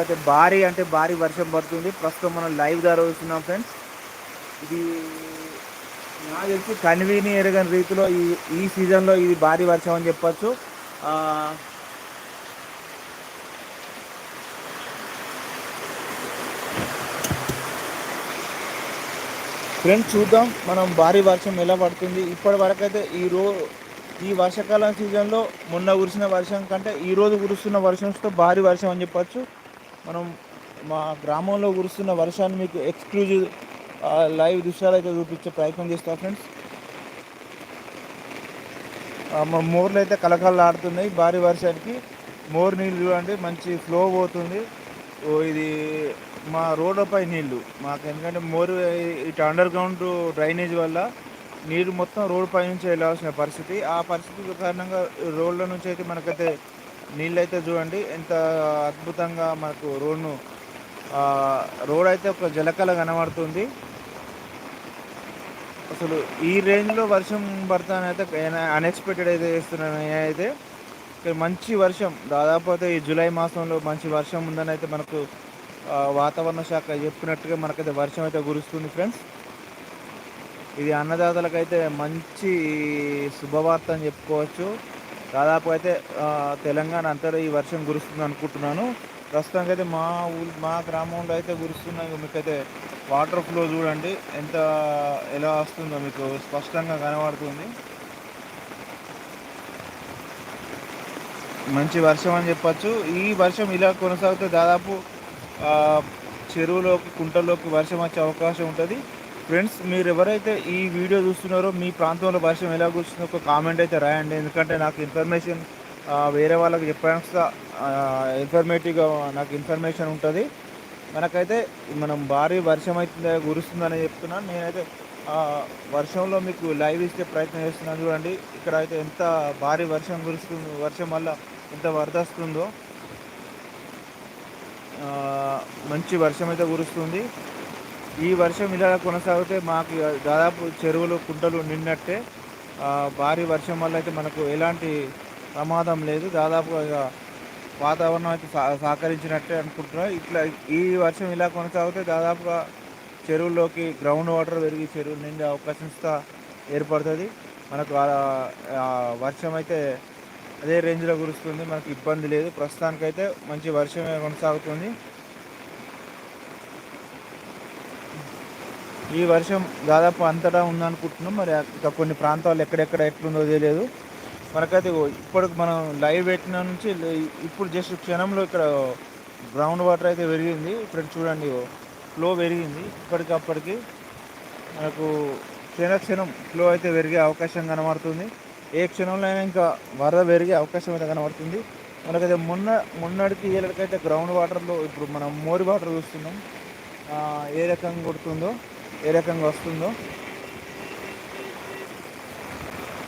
అయితే భారీ అంటే భారీ వర్షం పడుతుంది. ప్రస్తుతం మనం లైవ్ ద్వారా చూస్తున్నాం ఫ్రెండ్స్. ఇది నాకు తెలిసి కన్వీని ఎరగని రీతిలో ఈ ఈ సీజన్లో ఇది భారీ వర్షం అని చెప్పచ్చు. ఫ్రెండ్స్ చూద్దాం మనం భారీ వర్షం ఎలా పడుతుంది. ఇప్పటి వరకు అయితే ఈ రో ఈ వర్షాకాలం సీజన్లో మొన్న కురిసిన వర్షం కంటే ఈ రోజు కురుస్తున్న వర్షంతో భారీ వర్షం అని చెప్పచ్చు. మనం మా గ్రామంలో కురుస్తున్న వర్షాన్ని మీకు ఎక్స్క్లూజివ్ లైవ్ దృశ్యాలు అయితే చూపించే ప్రయత్నం చేస్తా ఫ్రెండ్స్ మా మోర్లు అయితే కలకలలాడుతున్నాయి భారీ వర్షానికి మోర్ నీళ్ళు చూడండి మంచి ఫ్లో పోతుంది. ఇది మా రోడ్లపై నీళ్ళు. మాకు ఎందుకంటే మోర్ ఇటు అండర్ గ్రౌండ్ డ్రైనేజ్ వల్ల నీరు మొత్తం రోడ్డు పై నుంచి వెళ్ళాల్సిన పరిస్థితి. ఆ పరిస్థితి కారణంగా రోడ్ల నుంచి అయితే మనకైతే నీళ్ళు అయితే చూడండి ఎంత అద్భుతంగా మనకు రోడ్ను రోడ్ అయితే ఒక జలకల కనబడుతుంది. అసలు ఈ రేంజ్లో వర్షం పడతానైతే అన్ఎక్స్పెక్టెడ్ అయితే చేస్తున్నాను అయితే. మంచి వర్షం దాదాపు అయితే ఈ జూలై మాసంలో మంచి వర్షం ఉందని అయితే మనకు వాతావరణ శాఖ చెప్పినట్టుగా మనకైతే వర్షం అయితే కురుస్తుంది ఫ్రెండ్స్. ఇది అన్నదాతలకైతే మంచి శుభవార్త అని చెప్పుకోవచ్చు. దాదాపు అయితే తెలంగాణ అంతటా ఈ వర్షం కురుస్తుంది అనుకుంటున్నాను. ప్రస్తుతానికి అయితే మా ఊరు మా గ్రామంలో అయితే కురుస్తున్నాయి మీకైతే వాటర్ ఫ్లో చూడండి ఎంత ఎలా వస్తుందో మీకు స్పష్టంగా కనబడుతుంది. మంచి వర్షం అని చెప్పచ్చు. ఈ వర్షం ఇలా కొనసాగితే దాదాపు చెరువులోకి కుంటల్లోకి వర్షం వచ్చే అవకాశం ఉంటుంది. ఫ్రెండ్స్ మీరు ఎవరైతే ఈ వీడియో చూస్తున్నారో మీ ప్రాంతంలో వర్షం ఎలా కూర్చుందో ఒక కామెంట్ అయితే రాయండి. ఎందుకంటే నాకు ఇన్ఫర్మేషన్ వేరే వాళ్ళకి చెప్పడానికి ఇన్ఫర్మేటివ్గా నాకు ఇన్ఫర్మేషన్ ఉంటుంది. మనకైతే మనం భారీ వర్షం అయితే కురుస్తుందని చెప్తున్నాను నేనైతే వర్షంలో మీకు లైవ్ ఇస్తే ప్రయత్నం చేస్తున్నాను చూడండి. ఇక్కడ అయితే ఎంత భారీ వర్షం కురుస్తుంది వర్షం వల్ల ఎంత వరద వస్తుందో. మంచి వర్షం అయితే కురుస్తుంది. ఈ వర్షం ఇలా కొనసాగితే మాకు దాదాపు చెరువులు కుంటలు నిన్నట్టే. భారీ వర్షం వల్ల అయితే మనకు ఎలాంటి ప్రమాదం లేదు. దాదాపుగా వాతావరణం అయితే సహకరించినట్టే అనుకుంటున్నాం. ఇట్లా ఈ వర్షం ఇలా కొనసాగితే దాదాపుగా చెరువుల్లోకి గ్రౌండ్ వాటర్ పెరిగి చెరువులు నిండే అవకాశం ఏర్పడుతుంది. మనకు వర్షం అయితే అదే రేంజ్లో కురుస్తుంది. మనకు ఇబ్బంది లేదు. ప్రస్తుతానికైతే మంచి వర్షమే కొనసాగుతుంది. ఈ వర్షం దాదాపు అంతటా ఉందనుకుంటున్నాం. మరి ఇంకా కొన్ని ప్రాంతాలు ఎక్కడెక్కడ ఎట్లుందో తెలియదు. మనకైతే ఇప్పటికి మనం లైవ్ పెట్టిన నుంచి ఇప్పుడు జస్ట్ క్షణంలో ఇక్కడ గ్రౌండ్ వాటర్ అయితే పెరిగింది. ఇప్పుడు చూడండి ఫ్లో పెరిగింది. ఇప్పటికప్పటికి మనకు క్షణ క్షణం ఫ్లో అయితే పెరిగే అవకాశం కనబడుతుంది. ఏ క్షణంలో అయినా ఇంకా వరద పెరిగే అవకాశం అయితే కనబడుతుంది. మనకైతే మొన్న మొన్నటికి ఏళ్ళకైతే గ్రౌండ్ వాటర్లో ఇప్పుడు మనం మోరి వాటర్ చూస్తున్నాం. ఏ రకంగా కొడుతుందో. ఏ రకంగా వస్తుందో.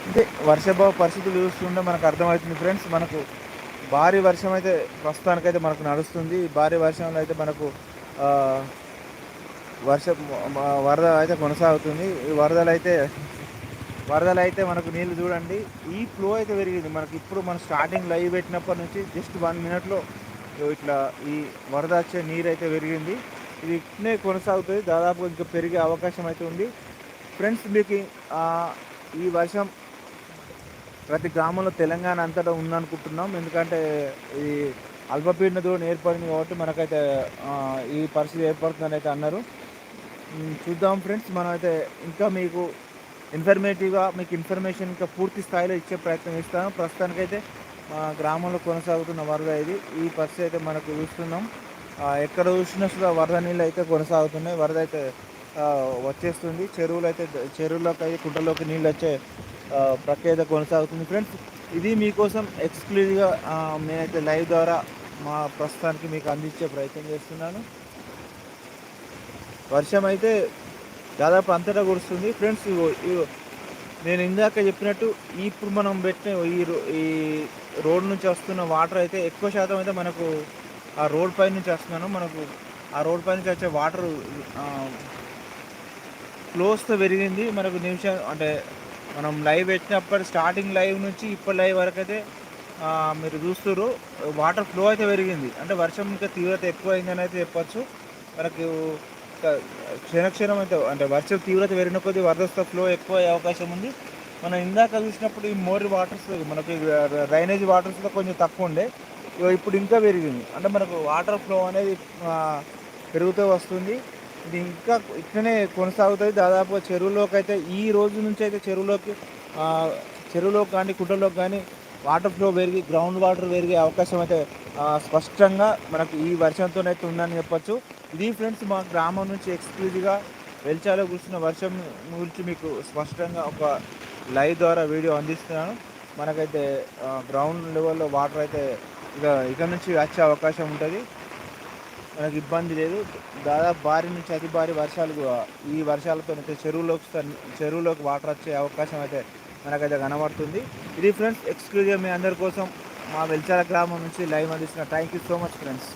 అంటే వర్షభావ పరిస్థితులు చూస్తుంటే మనకు అర్థమవుతుంది ఫ్రెండ్స్ మనకు భారీ వర్షం అయితే ప్రస్తుతానికైతే మనకు నడుస్తుంది. భారీ వర్షంలో అయితే మనకు వర్ష వరద అయితే కొనసాగుతుంది. ఈ వరదలు అయితే వరదలు అయితే మనకు నీళ్ళు చూడండి ఈ ఫ్లో అయితే పెరిగింది. మనకి ఇప్పుడు మనం స్టార్టింగ్ లైవ్ పెట్టినప్పటి నుంచి జస్ట్ వన్ మినిట్లో ఇట్లా ఈ వరద వచ్చే నీరు అయితే పెరిగింది. ఇది ఇట్నే కొనసాగుతుంది. దాదాపు ఇంకా పెరిగే అవకాశం అయితే ఉంది. ఫ్రెండ్స్ మీకు ఈ వర్షం ప్రతి గ్రామంలో తెలంగాణ అంతటా ఉందనుకుంటున్నాం. ఎందుకంటే ఈ అల్పపీడన దూరం ఏర్పడింది కాబట్టి మనకైతే ఈ పరిస్థితి ఏర్పడుతుందని అయితే అన్నారు. చూద్దాం ఫ్రెండ్స్. మనమైతే ఇంకా మీకు ఇన్ఫర్మేటివ్గా మీకు ఇన్ఫర్మేషన్ ఇంకా పూర్తి స్థాయిలో ఇచ్చే ప్రయత్నం ఇస్తాను ప్రస్తుతానికైతే మా గ్రామంలో కొనసాగుతున్న వరద ఇది. ఈ పరిస్థితి అయితే మనకు చూస్తున్నాం. ఎక్కడ చూసినా వరద నీళ్ళు అయితే కొనసాగుతున్నాయి. వరద అయితే వచ్చేస్తుంది. చెరువులు అయితే చెరువులోకి అయితే కుంటలోకి నీళ్ళు వచ్చే ప్రక్రియ కొనసాగుతుంది. ఫ్రెండ్స్ ఇది మీకోసం ఎక్స్క్లూజివ్గా నేనైతే లైవ్ ద్వారా మా ప్రస్తుతానికి మీకు అందించే ప్రయత్నం చేస్తున్నాను. వర్షం అయితే దాదాపు అంతటా కురుస్తుంది. ఫ్రెండ్స్ నేను ఇందాక చెప్పినట్టు ఇప్పుడు మనం పెట్టిన ఈ ఈ రోడ్ నుంచి వస్తున్న వాటర్ అయితే ఎక్కువ శాతం అయితే మనకు ఆ రోడ్ పై నుంచి వస్తున్నాను. మనకు ఆ రోడ్ పై నుంచి వచ్చే వాటర్ ఫ్లోస్తో పెరిగింది. మనకు నిమిషం అంటే మనం లైవ్ పెట్టినప్పటి స్టార్టింగ్ లైవ్ నుంచి ఇప్పటి లైవ్ వరకు అయితే మీరు చూస్తారు వాటర్ ఫ్లో అయితే పెరిగింది. అంటే వర్షం ఇంకా తీవ్రత ఎక్కువ అయిందని అయితే చెప్పచ్చు. మనకు క్షణక్షణం అయితే అంటే వర్షం తీవ్రత పెరిగిన కొద్దీ వరదస్త ఫ్లో ఎక్కువ అయ్యే అవకాశం ఉంది. మనం ఇందాక చూసినప్పుడు ఈ మోరి వాటర్స్ మనకి డ్రైనేజ్ వాటర్స్లో కొంచెం తక్కువ ఉండే. ఇప్పుడు ఇంకా పెరిగింది. అంటే మనకు వాటర్ ఫ్లో అనేది పెరుగుతూ వస్తుంది. ఇది ఇంకా ఇట్లనే కొనసాగుతుంది. దాదాపు చెరువులోకి అయితే ఈ రోజు నుంచి అయితే చెరువులోకి చెరువులోకి కానీ కుంటలోకి కానీ వాటర్ ఫ్లో పెరిగి గ్రౌండ్ వాటర్ పెరిగే అవకాశం అయితే స్పష్టంగా మనకు ఈ వర్షంతోనైతే ఉందని చెప్పొచ్చు. ఇది ఫ్రెండ్స్ మా గ్రామం నుంచి ఎక్స్క్లూజివ్గా వెల్చాలో కూర్చున్న వర్షం గురించి మీకు స్పష్టంగా ఒక లైవ్ ద్వారా వీడియో అందిస్తున్నాను. మనకైతే గ్రౌండ్ లెవెల్లో వాటర్ అయితే ఇక ఇక నుంచి వచ్చే అవకాశం ఉంటుంది. మనకి ఇబ్బంది లేదు. దాదాపు భారీ నుంచి అతి భారీ వర్షాలు ఈ వర్షాలతో అయితే చెరువులోకి చెరువులోకి వాటర్ వచ్చే అవకాశం అయితే మనకైతే కనబడుతుంది. ఇది ఫ్రెండ్స్ ఎక్స్క్లూజివ్ మీ అందరి కోసం మా వెల్చాల గ్రామం నుంచి లైవ్ అందిస్తున్న. Thank you so much friends